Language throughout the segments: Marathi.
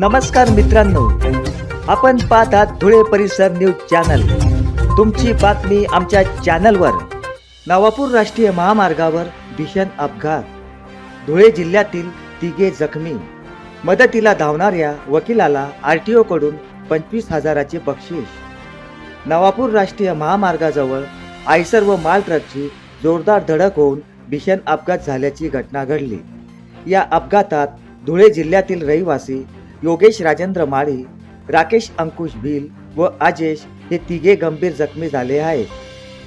नमस्कार मित्रांनो. आपण पाहत आहात धुळे परिसर न्यूज चॅनल. तुमची बातमी आमच्या चॅनलवर. नवापूर राष्ट्रीय महामार्गावर भीषण अपघात. धुळे जिल्ह्यातील तिघे जखमी. मदतीला धावणाऱ्या वकिलाला आर टी ओकडून पंचवीस हजाराचे बक्षीस. नवापूर राष्ट्रीय महामार्गाजवळ आयसर व माल ट्रकची जोरदार धडक होऊन भीषण अपघात झाल्याची घटना घडली. या अपघातात धुळे जिल्ह्यातील रहिवासी योगेश राजेंद्र माळी राकेश अंकुश भील व आजेश हे तिघे गंभीर जखमी झाले आहेत.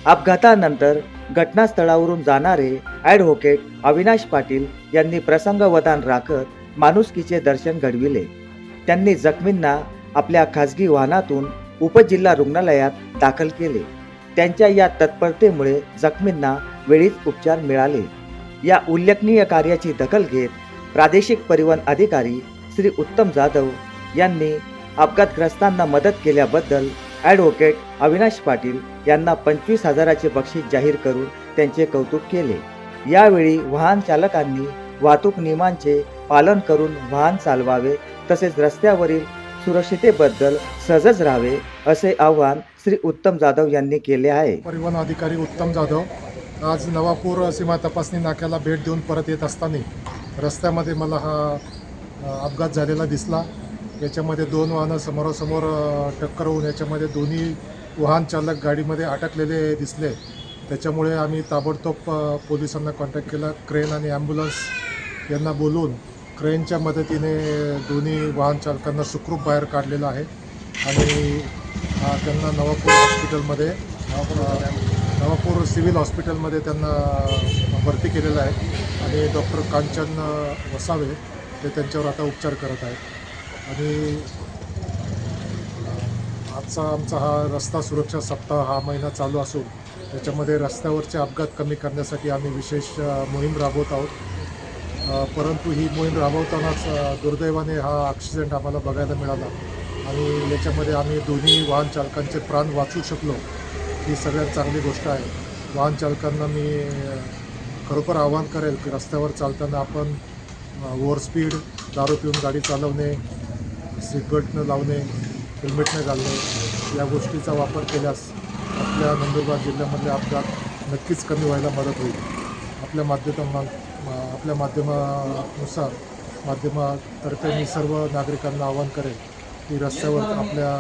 अपघातानंतर घटनास्थळावरून जाणारे ॲडव्होकेट अविनाश पाटील यांनी प्रसंगवधान राखत माणुसकीचे दर्शन घडविले. त्यांनी जखमींना आपल्या खासगी वाहनातून उपजिल्हा रुग्णालयात दाखल केले. त्यांच्या या तत्परतेमुळे जखमींना वेळीच उपचार मिळाले. या उल्लेखनीय कार्याची दखल घेत प्रादेशिक परिवहन अधिकारी श्री उत्तम जाधव यांनी अपघातग्रस्तांना मदत केल्याबद्दल ॲडव्होकेट अविनाश पाटील यांना पंचवीस हजाराचे बक्षीस जाहीर करून त्यांचे कौतुक केले. यावेळी वाहन चालकांनी वाहतूक नियमांचे पालन करून वाहन चालवावे तसेच रस्त्यावरील सुरक्षितेबद्दल सजग राहावे असे आवाहन श्री उत्तम जाधव यांनी केले आहे. परिवहन अधिकारी उत्तम जाधव आज नवापूर सीमा तपासणी नाक्याला भेट देऊन परत येत असताना रस्त्यामध्ये मला हा अपघात झालेला दिसला. याच्यामध्ये दोन वाहनं समोरासमोर टक्कर होऊन याच्यामध्ये दोन्ही वाहन चालक गाडीमध्ये अटकलेले दिसले. त्याच्यामुळे आम्ही ताबडतोब पोलिसांना कॉन्टॅक्ट केला. क्रेन आणि ॲम्ब्युलन्स यांना बोलवून क्रेनच्या मदतीने दोन्ही वाहन चालकांना सुखरूप बाहेर काढलेलं आहे. आणि त्यांना नवापूर हॉस्पिटलमध्ये नवापूर सिव्हिल हॉस्पिटलमध्ये त्यांना भरती केलेलं आहे. आणि डॉक्टर कांचन वसावे ते त्यांच्यावर आता उपचार करत आहेत. आणि आजचा आमचा हा रस्ता सुरक्षा सप्ताह हा महिना चालू असून त्याच्यामध्ये रस्त्यावरचे अपघात कमी करण्यासाठी आम्ही विशेष मोहीम राबवत आहोत. परंतु ही मोहीम राबवतानाच दुर्दैवाने हा ॲक्सिडेंट आम्हाला बघायला मिळाला. आणि याच्यामध्ये आम्ही दोन्ही वाहन चालकांचे प्राण वाचू शकलो. ही सगळ्यात चांगली गोष्ट आहे. वाहन चालकांना मी खरोखर आवाहन करेल की रस्त्यावर चालताना आपण ओव्हर स्पीड दारू पिऊन गाडी चालवणे सीटबेल्ट न लावणे हेल्मेट न घालणे या गोष्टीचा वापर केल्यास आपल्या नंदुरबार जिल्ह्यामधले अपघात नक्कीच कमी व्हायला मदत होईल. आपल्या माध्यमा आपल्या माध्यमानुसार माध्यमातर्फे मी सर्व नागरिकांना आवाहन करेल की रस्त्यावर आपल्या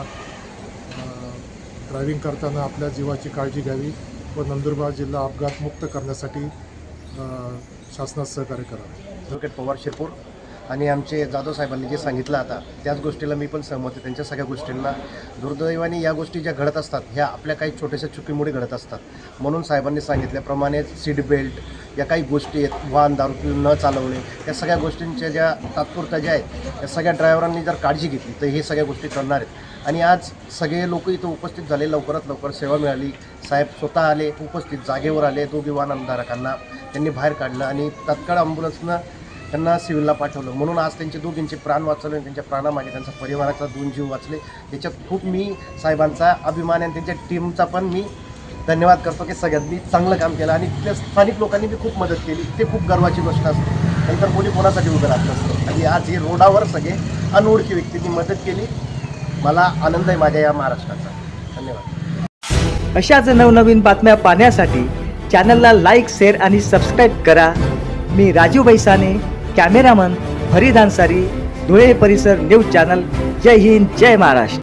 ड्रायव्हिंग करताना आपल्या जीवाची काळजी घ्यावी व नंदुरबार जिल्हा अपघातमुक्त करण्यासाठी अ, शासनास सहकार्य करावं. पवार शिरपूर. आणि आमचे जाधव साहेबांनी जे सांगितलं आता त्याच गोष्टीला मी पण सहमत आहे. त्यांच्या सगळ्या गोष्टींना दुर्दैवाने या गोष्टी ज्या घडत असतात ह्या आपल्या काही छोट्याशा चुकीमुळे घडत असतात. म्हणून साहेबांनी सांगितल्याप्रमाणे सीट बेल्ट या काही गोष्टी आहेत वाहन दारू पिऊन न चालवणे या सगळ्या गोष्टींच्या ज्या तात्पुरत्या ज्या आहेत या सगळ्या ड्रायव्हरांनी जर काळजी घेतली तर हे सगळ्या गोष्टी करणार आहेत. आणि आज सगळे लोक इथं उपस्थित झाले लवकरात लवकर सेवा मिळाली. साहेब स्वतः आले उपस्थित जागेवर आले दोघी वाहनधारकांना त्यांनी बाहेर काढलं आणि तत्काळ ॲम्ब्युलन्सनं त्यांना सिव्हिलला पाठवलं. म्हणून आज त्यांचे दोघींचे प्राण वाचवले आणि त्यांच्या प्राणामागे त्यांचा परिवाराचा दोन जीव वाचले. याच्यात खूप मी साहेबांचा अभिमान आणि त्यांच्या टीमचा पण मी धन्यवाद करतो की सगळ्यांनी चांगलं काम केलं आणि त्या स्थानिक लोकांनी बी खूप मदत केली. ते खूप गर्वाची गोष्ट असते. नंतर कोणी कोणासाठी उभं राहत नसतं. आणि आज हे रोडावर सगळे अनोळखी व्यक्तींनी मदत केली. मला आनंद आहे माझ्या या महाराष्ट्राचा. धन्यवाद. अशाच नवनवीन बातम्या पाहण्यासाठी चॅनलला लाईक शेअर आणि सबस्क्राईब करा. मी राजू बैसाने कॅमेरामन फरीद अन्सारी धुळे परिसर न्यूज चॅनल जय हिंद जय महाराष्ट्र.